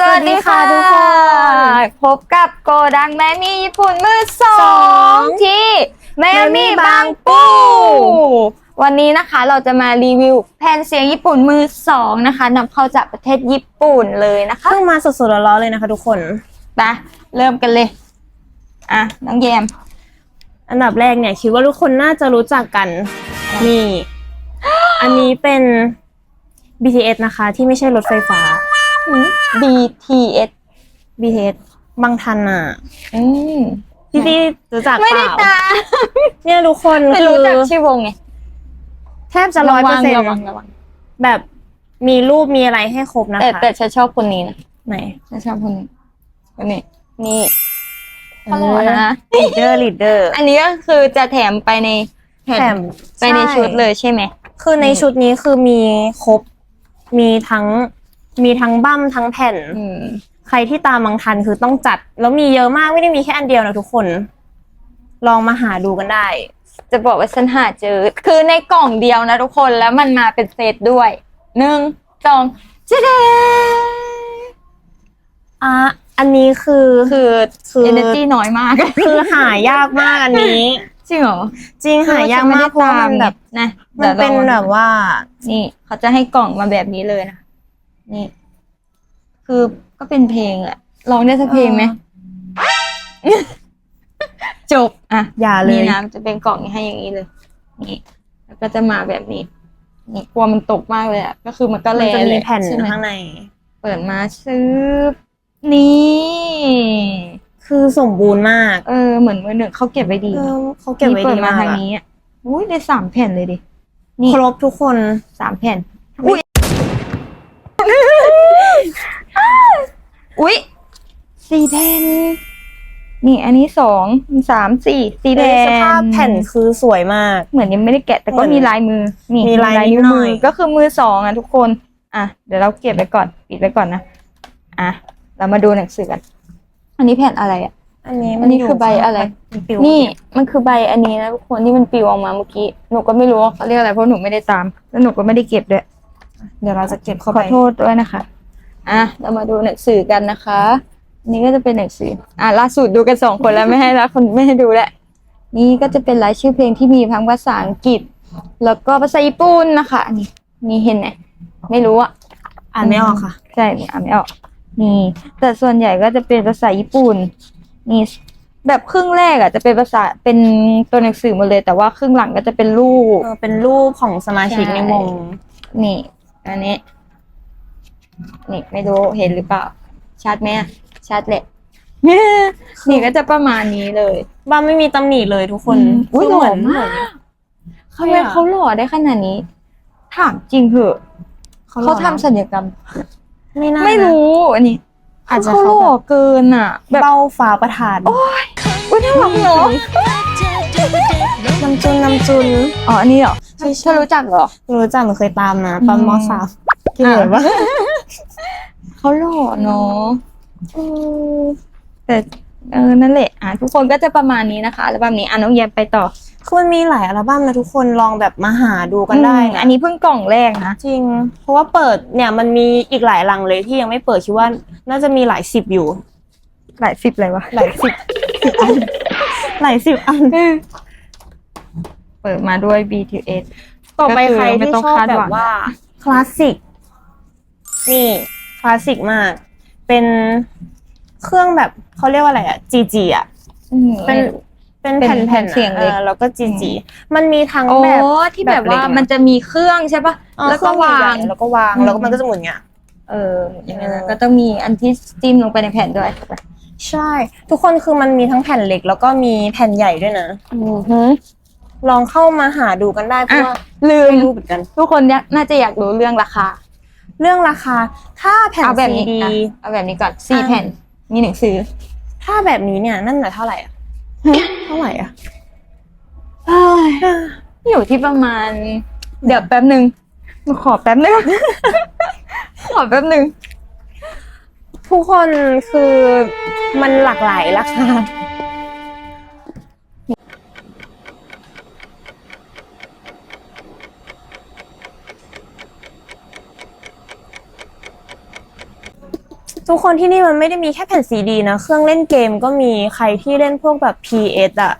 สวัสดีค่ะสวัสดีทุกค่ะคนพบกับโกดังแมมี่ญี่ปุ่นมือสอสองงที่แมมี่ Mammy บางปูวันนี้นะคะเราจะมารีวิวแผ่นเสียงญี่ปุ่นมือสองนะคะนำเข้าจากประเทศญี่ปุ่นเลยนะคะเพิ่งมาสดๆร้อนๆเลยนะคะทุกคน ไปเริ่มกันเลยอะน้องแยมอันดับแรกเนี่ยคิดว่าทุกคนน่าจะรู้จักกัน นี่ อันนี้เป็น BTS นะคะ ที่ไม่ใช่รถไฟฟ้า BTS BTS บางทันอะอืมพี่ที่รู้จักไม่เปได้ล่าตามเนี่ยทุกคนไม่คืรู้อจักชื่อวงไงแทบจะร้อยเปอร์เซ็นต์ระวังระวังแบบมีรูปมีอะไรให้ครบนะแต่คะแต่ฉันชอบคนนี้นะไหนฉันชอบคนนี้คนนี้นี่เขาหล่อนะ ลีดเดอร์ลีดเดอร์อันนี้ก็คือจะแถมไปในแผ่นแถมไปในใช่ชุดเลยใช่ไหม คือในอืมชุดนี้คือมีครบ มีทั้ง มีทั้งบั้มทั้งแผ่น อืม ใครที่ตามบางทันคือต้องจัด แล้วมีเยอะมากไม่ได้มีแค่อันเดียวนะทุกคน ลองมาหาดูกันได้ จะบอกว่าฉันหาเจอ คือในกล่องเดียวนะทุกคนแล้วมันมาเป็นเซตด้วยหนึ่งสองเจ๊เดอะอันนี้คือคือคือ เอเนจีน้อยมาก คือหายากมากอันนี้ จริงเหรอจริงหายากมากเพราะว่ามันแบบนะมันเป็นแบบว่า นี่ เขาจะให้กล่องมาแบบนี้เลยนะ นี่ คือก็เป็นเพลงแหละร้องได้สักเพลงไหมจบอะอย่าเลนี่ยนะจะเป็นกล่องให้อย่างนี้เลย นี่ แล้วก็จะมาแบบนี้ นี่กลัวมันตกมากเลยอะก็คือมันก็มัเลนจะเลมียแผ่นใช่ไหมข้างในเปิดมาซื้อนี่คือสมบูรณ์มาก เออเหมือนมือหนึ่งเขาเก็บไว้ดีเอนะอเขาเก็บไว้นี่เปิดีดมาทามมากงนี้อะอุ้ยได้สามแผ่นเลยดินี่ครบทุกคนสามแผ่น อุ้ยอุ้ยสี่แผ่น นี่อันนี้สองสามสี่สี่ในแผ่นสภาพแผ่นคือสวยมาก เหมือนยังไม่ได้แกะแต่ก็เหมือนมีลายมือ นี่มีลายนิดนิ้วหน่มือยอก็คือมือสองอะทุกคน อะ เดี๋ยวเราเก็บไว้ก่อน ปิดไว้ก่อนนะ อะ เรามาดูหนังสือกัน อันนี้แผ่นอะไรอะ อันนี้อันนี้คือใบอะไรมันปิวนี่มันคือใบอันนี้นะทุกคนที่มันปลิวออกมาเมื่อกี้ หนูก็ไม่รู้ว่าเขาเรียกอะไรเพราะหนูไม่ได้ตาม แล้วหนูก็ไม่ได้เก็บด้วย เดี๋ยวเราจะเก็บเข้าขไปอโทษด้วยนะคะ อะเรามาดูหนังสือกันนะคะอันนี้ก็จะเป็นหนังสือ อะล่าสุดดูกันสองคนแล้วไม่ให้แล้วคนไม่ให้ดูแล้วนี่ก็จะเป็นรายชื่อเพลงที่มีทั้งภาษาอังกฤษ แล้วก็ภาษาญี่ปุ่นนะคะ นี่นี่เห็นไหมไม่รู้อะอ่านไม่ออกค่ะ ใช่นี่อ่านไม่ออกนี่ แต่ส่วนใหญ่ก็จะเป็นภาษาญี่ปุ่นนี่แบบครึ่งแรกอะจะเป็นภาษาเป็นตัวหนังสือหมดเลย แต่ว่าครึ่งหลังก็จะเป็นรูปเออเป็นรูปของสมาชิกใช่ในวงนี่ อันนี้ นี่ไม่รู้เห็นหรือเปล่า ชัดไหมอะชัดแหละ นี่ก็จะประมาณนี้เลยบ้าไม่มีตำหนิเลยทุกคนอืมอุ๊ยคือเหมือนหล่อมากทำไมเนี่ยเขาหล่อได้ขนาดนี้ ถามจริงเหอะเขาเขาทำศัลยกรรม ไม่น่าไม่นะรู้อันนี้อาจจะเขาหเขาล่อแบบ เกินอะ แบบเบ้าฟ้าประทาน อุ้ยน่ารักเนาะน้ำจุนน้ำจุน อ๋ออันนี้เหรอใช่ใช่เธอรู้จักเหรอ รู้จักหนูเคยตามนะตอนอืมมสาม เกิดว่าเขาหล่อเนาะแต่เออนั่นแหละอะทุกคนก็จะประมาณนี้นะคะแล้วแบบนี้อะน้องแยมไปต่อ คือมันมีหลายอัลบั้มนะทุกคนลองแบบมาหาดูกันได้อืมนะ อันนี้เพิ่งกล่องแรกนะ จริง เพราะว่าเปิดเนี่ยมันมีอีกหลายรังเลยที่ยังไม่เปิดคิดว่าน่าจะมีหลายสิบอยู่ หลายสิบเลยวะหลายสิบสิบอันหลายสิบอัน เปิดมาด้วย BTS ต่อไปก็คือใครไม่ที่ต้องชอบคาดแบหวับงว่าคลาสสิก นี่คลาสสิกมาก เป็นเครื่องแบบเขาเรียกว่าอะไรอะจีจีอะอืม เป็นเป็นเป็นแผ่นแผ่นๆเสียงเล็กออแล้วก็จีจีมันมีทั้งโอ้แบบ ที่แบบแบบเล็กว่านะมันจะมีเครื่องใช่ปะเออแล้วก็เครื่องวาใหญ่งๆแล้วก็วางอืม แล้วก็มันก็จะหมุนเงี้ย เอออย่างนั้นนะก็ต้องมีอันที่จิ้มลงไปในแผ่นด้วยใช่ ทุกคนคือมันมีทั้งแผ่นเล็ก แล้วก็มีแผ่นใหญ่ด้วยนะ อือฮึลองเข้ามาหาดูกันได้เพราะอะว่าลืม ไม่รู้เหมือนกัน ทุกคนเนี่ยน่าจะอยากรู้เรื่องราคา เรื่องราคาถ้าแผ่นเอาแบบซีนี้ดี อะเอาแบบนี้ก่อนสี่อะ แผ่น มีหนังสือ ถ้าแบบนี้เนี่ยนั่นน่ะเท่าไหร่อะเท่าไหร่อะอยู่ที่ประมาณ เดี๋ยวแป๊บหนึ่งขอแป๊บหนึ่ง ขอแป๊บหนึ่งทุกคนคือมันหลากหลายราคา ทุกคนที่นี่มันไม่ได้มีแค่แผ่นซีดีนะ เครื่องเล่นเกมก็มีใครที่เล่นพวกแบบ PS อะ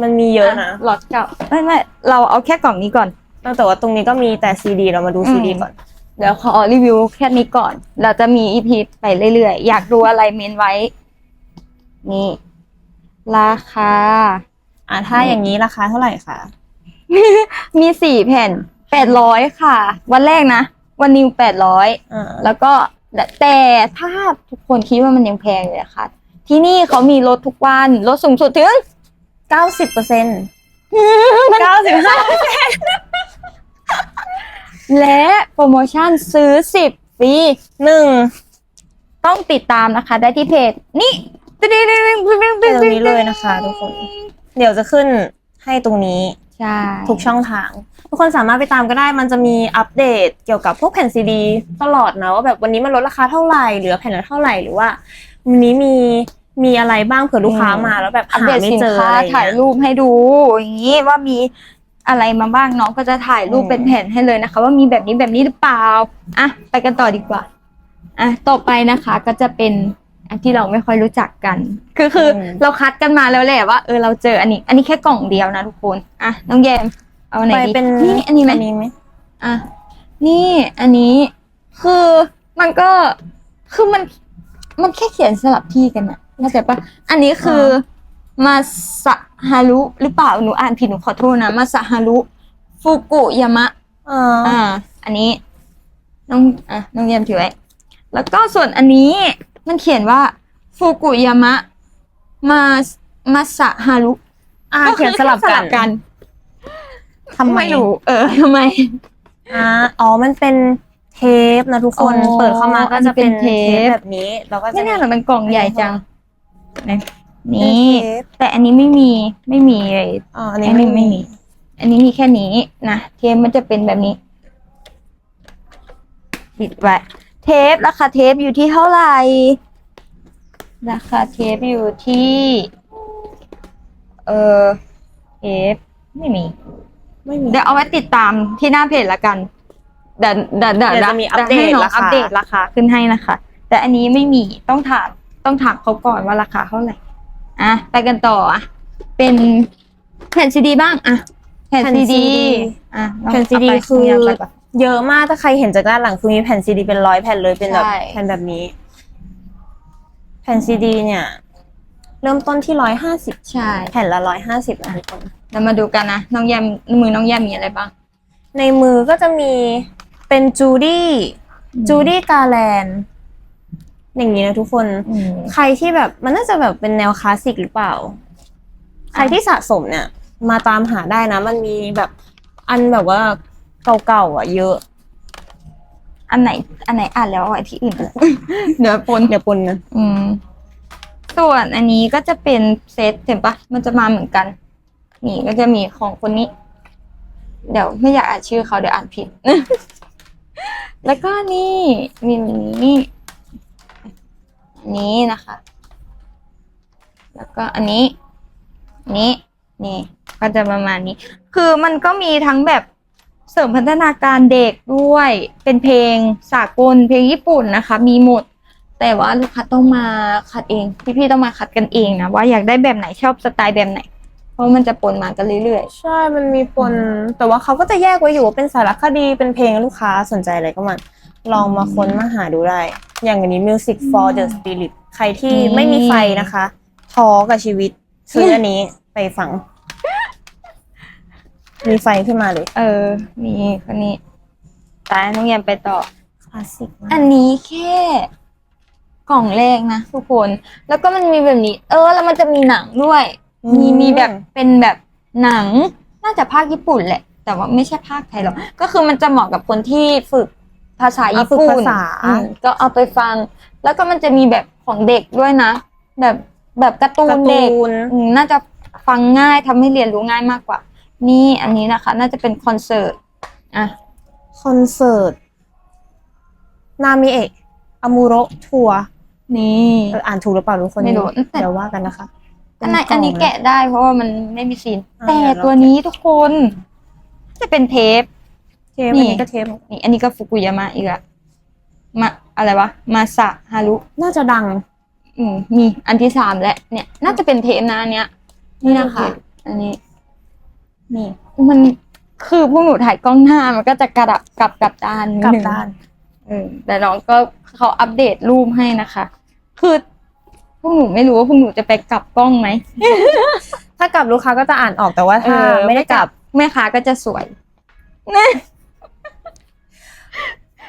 มันมีเยอะนะหลอดเก่าไม่ไม่เราเอาแค่กล่องนี้ก่อน แต่ว่าตรงนี้ก็มีแต่ซีดีเรามาดูอืมซีดีก่อน เดี๋ยวขอรีวิวแค่นี้ก่อน เราจะมีอีพีไปเรื่อยๆ อยากดูอะไรเมนไว้ นี่ ราคา อะถ้าอย่างนี้ราคาเท่าไหร่คะมีสี่แผ่นแปดร้อยค่ะ วันแรกนะ วันนิวแปดร้อยอ่าแล้วก็ แต่แต่ถ้าทุกคนคิดว่ามันยังแพงอยู่นะคะที่นี่เขามีลดทุกวันลดสูงสุดถึงเก้าสิบเปอร์เซ็นต์เก้าสิบห้าและโปรโมชั่นซื้อสิบฟรีหนึ่งต้องติดตามนะคะ ได้ที่เพจนี่ตึ๊ดตึ๊ดตึ๊ดตึ๊ดตึ๊ดตึ๊ดตรงนี้เลยนะคะทุกคน เดี๋ยวจะขึ้นให้ตรงนี้ ใช่ ทุกช่องทาง ทุกคนสามารถไปตามก็ได้ มันจะมีอัปเดตเกี่ยวกับพวกแผ่นซีดีตลอดนะว่าแบบวันนี้มันลดราคาเท่าไหร่เหลือแผ่นละเท่าไหร่หรือว่าวันนี้มีมีอะไรบ้างเผื่อลูกค้ามาแล้วแบบอัปหาเดตไม่สินเจอค้าอะไรอย่างถ่ายเงี้ยรูปให้ดูอย่างนี้ว่ามีอะไรมาบ้างน้องก็จะถ่ายรูปอืมเป็นแผ่นให้เลยนะคะ ว่ามีแบบนี้แบบนี้หรือเปล่าอะไปกันต่อดีกว่าอะต่อไปนะคะก็จะเป็น อันที่เราไม่ค่อยรู้จักกัน คือคืออเราคัดกันมาแล้วแหละว่าเออเราเจออันนี้ อันนี้แค่กล่องเดียวนะทุกคนอะน้องแยมเอาไหนไปดีเป็นนี่อันนี้ไหมอันนี้ไหมอะนี่อันนี้คือมันก็คือมันมันแค่เขียนสลับที่กันอะเข้าใจปะอันนี้คืออมาสะฮารุหรือเปล่าหนูอ่านผิดหนูขอโทษนะมาสะฮารุฟุกุยามะอ่าอ่า อันนี้ น้องอะน้องเยี่ยมถือไว้ แล้วก็ส่วนอันนี้ มันเขียนว่าฟุกุยามะ มามาสะฮารุอ่าเขียนสลับกัน ทำไม ไม่รู้ เออทำไม อ่าอ๋อ มันเป็นเทปนะทุกคน อ๋อเปิดเข้ามาก็จะเป็นอันนี้เป็นเทเทป ปแบบนี้ แล้วก็จะไม่น่าหรอกมันกล่องใหญ่จังนะเป็นนี่ เทปแต่อันนี้ไม่มีไม่มีเลย อ๋ออัอันนนี้นี้ไม่ไม่มีมี อันนี้มีแค่นี้นะเทปมันจะเป็นแบบนี้ ปิดไว้ เทปราคาเทปอยู่ที่เท่าไหร่ ราคาเทปอยู่ที่ เออเทปไม่มี ไม่มี เดี๋ยวเอาไว้ติดตามที่หน้าเพจละกัน เดี๋ยวเดี๋ยวเดี๋ยวเดี๋ยวจะมีอัปเดตให้น้องราคา อัปเดตราคาขึ้นให้นะคะ แต่อันนี้ไม่มีต้องถามต้องถามเขาก่อนว่าราคาเท่าไหร่ อะไปกันต่ออะเป็นแผ่นซีดีบ้างอะแผ่นแผ่นซี CD ดีอะน้องแผ่นซีดีเอาไปคือน้งยามไปก่น เยอะมากถ้าใครเห็นจากด้านหลังคือมีแผ่นซีดีเป็นร้อยแผ่นเลยเป็นแบบใช่ แผ่นแบบนี้ แผ่นซีดีเนี่ย เริ่มต้นที่ร้อยห้าสิบใช่ แผ่นละร้อยห้าสิบนะทุกคน เรามาดูกันนะ น้องแยมมือน้องแยมมีอะไรบ้าง ในมือก็จะมีเป็นจูดี้อืม จูดี้กาแลนอย่างนี้นะทุกคนอืมใครที่แบบมันน่าจะแบบเป็นแนวคลาสสิกหรือเปล่า ใครที่สะสมเนี่ย มาตามหาได้นะ มันมีแบบอันแบบว่า เก่าๆอะ เยอะ อันไหน อันไหนอ่านแล้วเอาไว้ที่อื่นเดี๋ยวปนเดี๋ยวปนนะอืม ส่วนอันนี้ก็จะเป็นเซตเห็นปะมันจะมาเหมือนกัน นี่ก็จะมีของคนนี้ เดี๋ยวไม่อยากอ่านชื่อเขาเดี๋ยวอ่านผิด แล้วก็นี่มีอันนี้อันนี้นะคะ แล้วก็อันนี้อันนี้นี่ ก็จะประมาณนี้ คือมันก็มีทั้งแบบ เสริมพัฒนาการเด็กด้วย เป็นเพลงสากลเพลงญี่ปุ่นนะคะ มีหมด แต่ว่าลูกค้าต้องมาคัดเอง พี่ๆต้องมาคัดกันเองนะว่าอยากได้แบบไหนชอบสไตล์แบบไหน เพราะมันจะปนมากันเรื่อยๆ ใช่ มันมีปน แต่ว่าเขาก็จะแยกไว้อยู่ว่าเป็นสารคดี เป็นเพลงลูกค้าสนใจอะไรก็มาลองมาค้นมาหาดูได้ อย่างอันนี้ Music for the Spirit ใครที่ไม่มีไฟนะคะ ท้อกับชีวิตซื้ออันนี้ไปฟัง มีไฟขึ้นมาเลยๆเออนี่คนนี้ตายน้องแยมไปต่อ คลาสสิกมาอักนนี้แค่ กล่องแรกนะทุกคน แล้วก็มันมีแบบนี้ เออ แล้วมันจะมีหนังด้วย มีมีแบบเป็นแบบหนัง น่าจะภาคญี่ปุ่นแหละ แต่ว่าไม่ใช่ภาคไทยหรอก ก็คือมันจะเหมาะกับคนที่ฝึกภาษาญี่อะฝึกปุ่นภาษาอืมก็เอาไปฟัง แล้วก็มันจะมีแบบของเด็กด้วยนะ แบบแบบการ์ตูนการ์เด็กตูนอืมน่าจะฟังง่ายทำให้เรียนรู้ง่ายมากกว่า นี่อันนี้นะคะ น่าจะเป็นคอนเสิร์ตอะคอนเสิร์ตนามิเอะอามูโรทัวร์นี่อ่านถูกหรือเปล่าทุกคนไม่รู้เดี๋ยวว่ากันนะคะอันไหนเป็อันนี้ล่งแกะได้เพราะว่ามันไม่มีซีนอ่าแต่เดี๋ยวเราตัวนี้ทุกคน จะเป็นเทป เทปนี่อันนี้ก็เทปนี่อันนี้ก็ฟุกุยามะอีกอะมาอะไรวะ มาสะฮารุ น่าจะดัง อืมมีอันที่สามและเนี่ย น่าจะเป็นเทปนะอันเนี้ย นี่นะคะ อันนี้ นี่ มันคือพวกหนูถ่ายกล้องหน้ามันก็จะกระดับกลับกลับด้านนิกลับนึงด้าน เออแต่น้องก็เขาอัปเดตรูปให้นะคะ คือพวกหนูไม่รู้ว่าพวกหนูจะไปกลับกล้องไหมถ้ากลับลูกค้าก็จะอ่านออกแต่ว่าถ้าเออไม่ได้กลับแม่ค้าก็จะสวย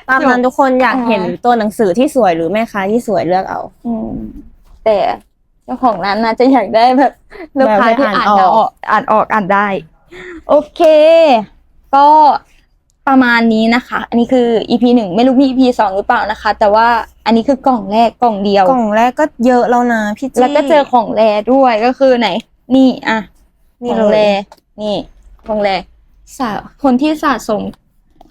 ตามนั้นทุกคนอยากอ่าเห็นตัวหนังสือที่สวยหรือแม่ค้าที่สวยเลือกเอา อืมแต่เจ้าของร้านน่าจะอยากได้แบบลูกค้าที่แบบให้อ่านอ่านออออก ก อ่านออกอ่านได้ โอเค ก็ประมาณนี้นะคะ อันนี้คือ EP หนึ่งไม่รู้มี EP สองหรือเปล่านะคะ แต่ว่าอันนี้คือกล่องแรกกล่องเดียว กล่องแรกก็เยอะแล้วนะพี่จี้แล้วก็เจอของแรด้วยก็คือไหน นี่อะนี่ของเลแรยนี่ของแรสะคนที่สะสม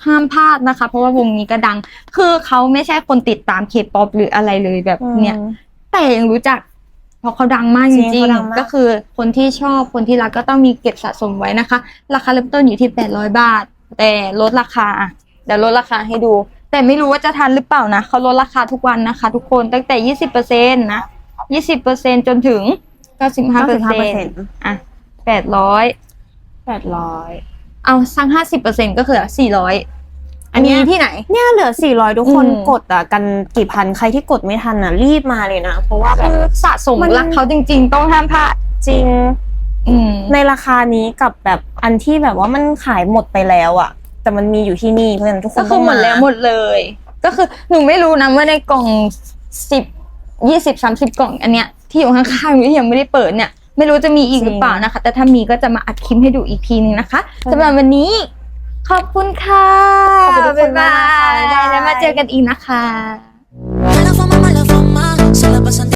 ห้ามพลาดนะคะ เพราะว่าวงนี้ก็ดัง คือเขาไม่ใช่คนติดตามเคป๊อปหรืออะไรเลยแบบเนี้ยอืมแต่ยังรู้จัก เพราะเขาดังมากจจริริงงเขาดังมาก ๆ ก็คือคนที่ชอบคนที่รักก็ต้องมีเก็บสะสมไว้นะคะ ราคาเริ่มต้นอยู่ที่ 800 บาท แต่ลดราคาอะเดี๋ยวลดราคาให้ดู แต่ไม่รู้ว่าจะทันหรือเปล่านะเขาลดราคาทุกวันนะคะ ทุกคนตั้งแต่ 20%นะ 20%จนถึง 95%อะ800 แปดร้อยเอาสัก50%ก็คือ400อันนี้ อันเนี้ยที่ไหน เนี่ยเหลือสี่ร้อยทุกคนอืม กดอะกันกี่พันใครที่กดไม่ทันอะรีบมาเลยนะ เพราะว่าแบบ คือสะสมมัน รักเขาจริง ๆ ต้องห้ามพลาดจริงอืมในราคานี้กับแบบอันที่แบบว่ามันขายหมดไปแล้วอะ แต่มันมีอยู่ที่นี่เพราะฉะนั้นทุกคนก็คือหมดแล้วหมดเลย ก็คือหนูไม่รู้นะว่าในกล่องสิบยี่สิบสามสิบกล่องอันเนี้ยที่อยู่ข้างๆอยู่ที่ยังไม่ได้เปิดเนี่ย ไม่รู้จะมีอีกหรือเปล่านะคะ แต่ถ้ามีก็จะมาอัดคลิปให้ดูอีกทีนึงนะคะสำหรับวันนี้ ขอบคุณค่ะขอบคุณทุกคนมากนะคะบ๊ายบายแล้วมาเจอกันอีกนะคะ